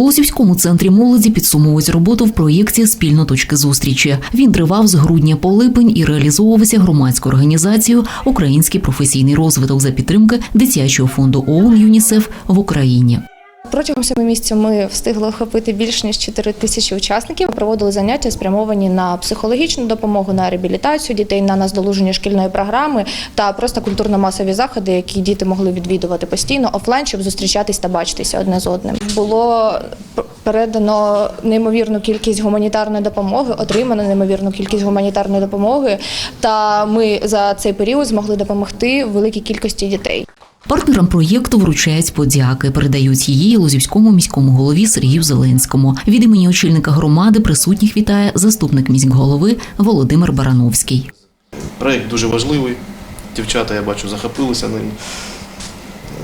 У Лосівському центрі молоді підсумовують роботу в проєкті Спільно точки зустрічі. Він тривав з грудня по липень і реалізовувався громадською організацією Український професійний розвиток за підтримки дитячого фонду ООН ЮНІСЕФ в Україні. Протягом семи місяців ми встигли охопити більш ніж 4 тисячі учасників. Проводили заняття спрямовані на психологічну допомогу, на реабілітацію дітей, на наздолуження шкільної програми та просто культурно-масові заходи, які діти могли відвідувати постійно офлайн, щоб зустрічатись та бачитися одне з одним. Було передано неймовірну кількість гуманітарної допомоги, отримано неймовірну кількість гуманітарної допомоги. Та ми за цей період змогли допомогти великій кількості дітей. Партнерам проєкту вручають подяки, передають її Лозівському міському голові Сергію Зеленському. Від імені очільника громади присутніх вітає заступник міськголови Володимир Барановський. Проєкт дуже важливий. Дівчата, я бачу, захопилися ним.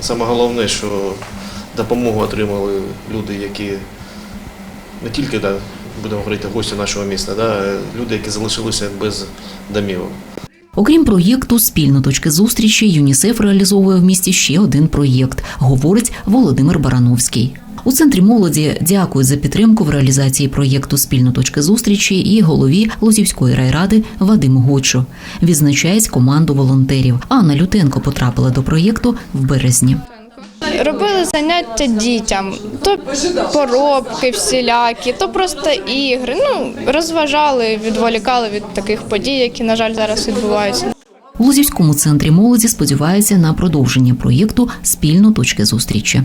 Саме головне, що допомогу отримали люди, які не тільки да, будемо говорити гості нашого міста, да, люди, які залишилися без домівок. Окрім проєкту Спільно точки зустрічі ЮНІСЕФ реалізовує в місті ще один проєкт, говорить Володимир Барановський. У центрі молоді дякують за підтримку в реалізації проєкту Спільно точки зустрічі і голові Лозівської райради Вадиму Гочу. Відзначають команду волонтерів. Анна Лютенко потрапила до проєкту в березні. Робили заняття дітям, то поробки всілякі, то просто ігри. Ну розважали, відволікали від таких подій, які на жаль зараз відбуваються. У Лузівському центрі молоді сподіваються на продовження проєкту Спільно точки зустрічі.